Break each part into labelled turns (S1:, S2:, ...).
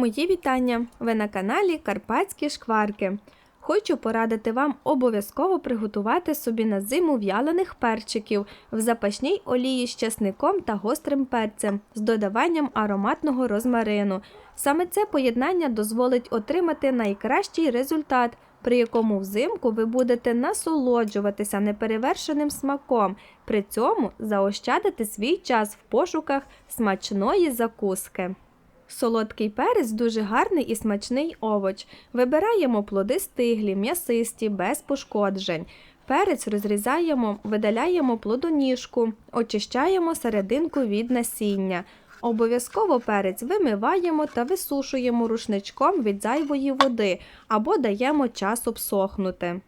S1: Мої вітання! Ви на каналі Карпатські шкварки. Хочу порадити вам обов'язково приготувати собі на зиму в'ялених перчиків в запашній олії з часником та гострим перцем з додаванням ароматного розмарину. Саме це поєднання дозволить отримати найкращий результат, при якому взимку ви будете насолоджуватися неперевершеним смаком, при цьому заощадити свій час в пошуках смачної закуски. Солодкий перець дуже гарний і смачний овоч. Вибираємо плоди стиглі, м'ясисті, без пошкоджень. Перець розрізаємо, видаляємо плодоніжку, очищаємо серединку від насіння. Обов'язково перець вимиваємо та висушуємо рушничком від зайвої води або даємо час обсохнути.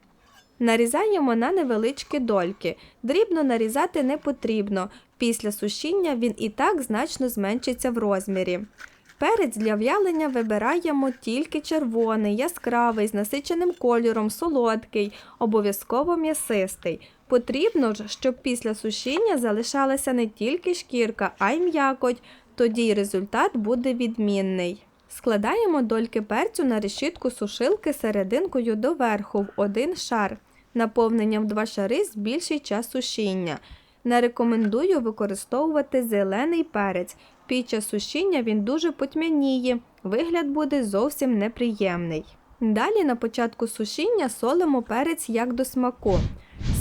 S1: Нарізаємо на невеличкі дольки. Дрібно нарізати не потрібно. Після сушіння він і так значно зменшиться в розмірі. Перець для в'ялення вибираємо тільки червоний, яскравий, з насиченим кольором, солодкий, обов'язково м'ясистий. Потрібно ж, щоб після сушіння залишалася не тільки шкірка, а й м'якоть, тоді й результат буде відмінний. Складаємо дольки перцю на решітку сушилки серединкою доверху в один шар. Наповненням в два шари збільшить час сушіння. Не рекомендую використовувати зелений перець. Під час сушіння він дуже потьмяніє, вигляд буде зовсім неприємний. Далі на початку сушіння солимо перець як до смаку.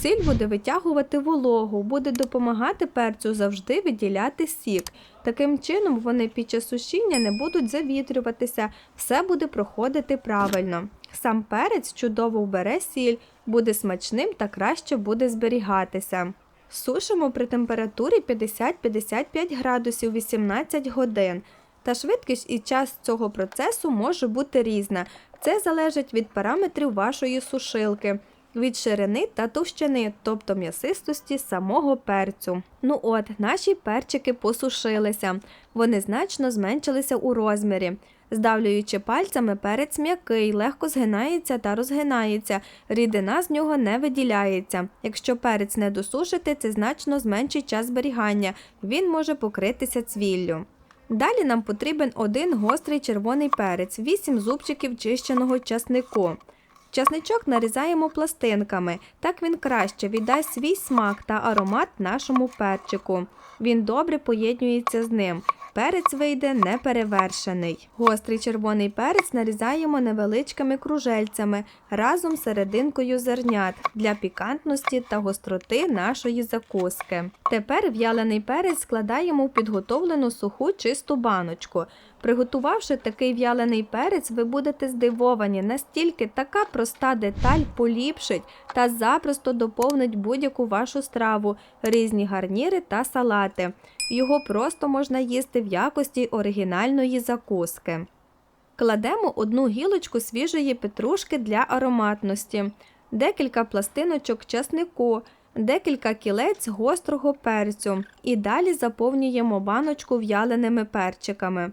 S1: Сіль буде витягувати вологу, буде допомагати перцю завжди виділяти сік. Таким чином вони під час сушіння не будуть завітрюватися, все буде проходити правильно. Сам перець чудово вбере сіль, буде смачним та краще буде зберігатися. Сушимо при температурі 50-55 градусів 18 годин. Та швидкість і час цього процесу може бути різна. Це залежить від параметрів вашої сушилки, від ширини та товщини, тобто м'ясистості самого перцю. Ну от, наші перчики посушилися. Вони значно зменшилися у розмірі. Здавлюючи пальцями, перець м'який, легко згинається та розгинається, рідина з нього не виділяється. Якщо перець не досушити, це значно зменшить час зберігання, він може покритися цвіллю. Далі нам потрібен один гострий червоний перець, 8 зубчиків чищеного часнику. Часничок нарізаємо пластинками, так він краще віддасть свій смак та аромат нашому перчику. Він добре поєднується з ним. Перець вийде неперевершений. Гострий червоний перець нарізаємо невеличкими кружельцями разом з серединкою зернят для пікантності та гостроти нашої закуски. Тепер в'ялений перець складаємо в підготовлену суху чисту баночку. Приготувавши такий в'ялений перець, ви будете здивовані, настільки така проста деталь поліпшить та запросто доповнить будь-яку вашу страву, різні гарніри та салати. Його просто можна їсти в якості оригінальної закуски. Кладемо одну гілочку свіжої петрушки для ароматності, декілька пластиночок часнику, декілька кілець гострого перцю і далі заповнюємо баночку в'яленими перчиками.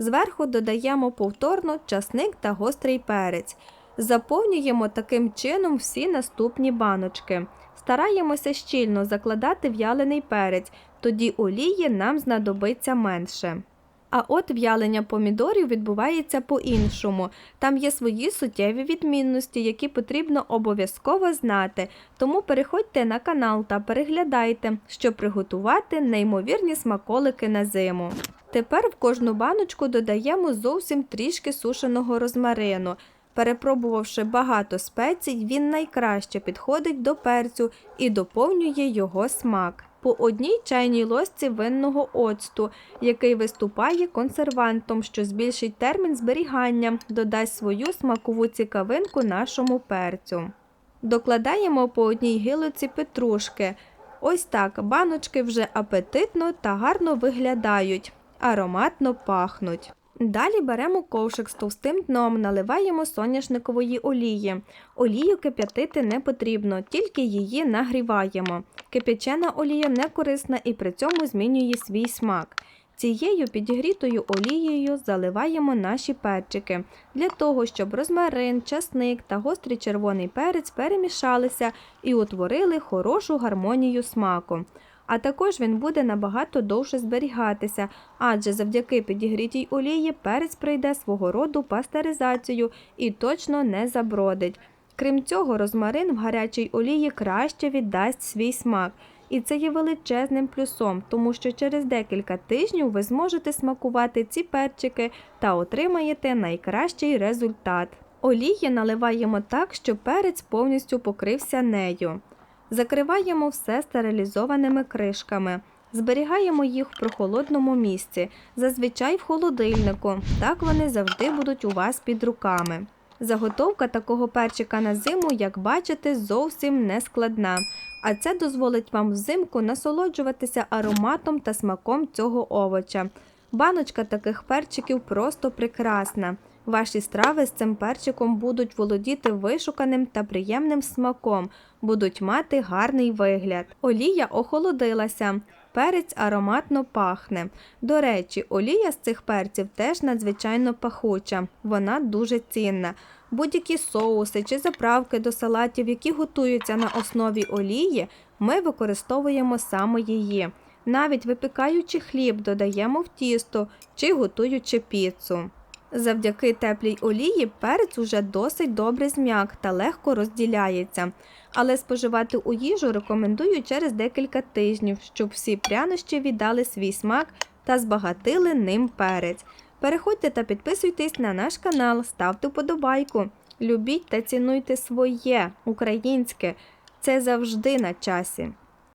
S1: Зверху додаємо повторно часник та гострий перець. Заповнюємо таким чином всі наступні баночки. Стараємося щільно закладати в'ялений перець, тоді олії нам знадобиться менше. А от в'ялення помідорів відбувається по-іншому. Там є свої суттєві відмінності, які потрібно обов'язково знати. Тому переходьте на канал та переглядайте, щоб приготувати неймовірні смаколики на зиму. Тепер в кожну баночку додаємо зовсім трішки сушеного розмарину. Перепробувавши багато спецій, він найкраще підходить до перцю і доповнює його смак. По одній чайній ложці винного оцту, який виступає консервантом, що збільшить термін зберігання, додасть свою смакову цікавинку нашому перцю. Докладаємо по одній гілоці петрушки. Ось так баночки вже апетитно та гарно виглядають, ароматно пахнуть. Далі беремо ковшик з товстим дном, наливаємо соняшникової олії. Олію кип'ятити не потрібно, тільки її нагріваємо. Кип'ячена олія не корисна і при цьому змінює свій смак. Цією підігрітою олією заливаємо наші перчики для того, щоб розмарин, часник та гострий червоний перець перемішалися і утворили хорошу гармонію смаку. А також він буде набагато довше зберігатися, адже завдяки підігрітій олії перець пройде свого роду пастеризацію і точно не забродить. Крім цього, розмарин в гарячій олії краще віддасть свій смак. І це є величезним плюсом, тому що через декілька тижнів ви зможете смакувати ці перчики та отримаєте найкращий результат. Олії наливаємо так, щоб перець повністю покрився нею. Закриваємо все стерилізованими кришками. Зберігаємо їх в прохолодному місці, зазвичай в холодильнику. Так вони завжди будуть у вас під руками. Заготовка такого перчика на зиму, як бачите, зовсім не складна, а це дозволить вам взимку насолоджуватися ароматом та смаком цього овоча. Баночка таких перчиків просто прекрасна. Ваші страви з цим перчиком будуть володіти вишуканим та приємним смаком, будуть мати гарний вигляд. Олія охолодилася. Перець ароматно пахне. До речі, олія з цих перців теж надзвичайно пахуча, вона дуже цінна. Будь-які соуси чи заправки до салатів, які готуються на основі олії, ми використовуємо саме її. Навіть випікаючи хліб, додаємо в тісто чи готуючи піцу. Завдяки теплій олії перець уже досить добре зм'як та легко розділяється. Але споживати у їжу рекомендую через декілька тижнів, щоб всі прянощі віддали свій смак та збагатили ним перець. Переходьте та підписуйтесь на наш канал, ставте вподобайку. Любіть та цінуйте своє українське. Це завжди на часі.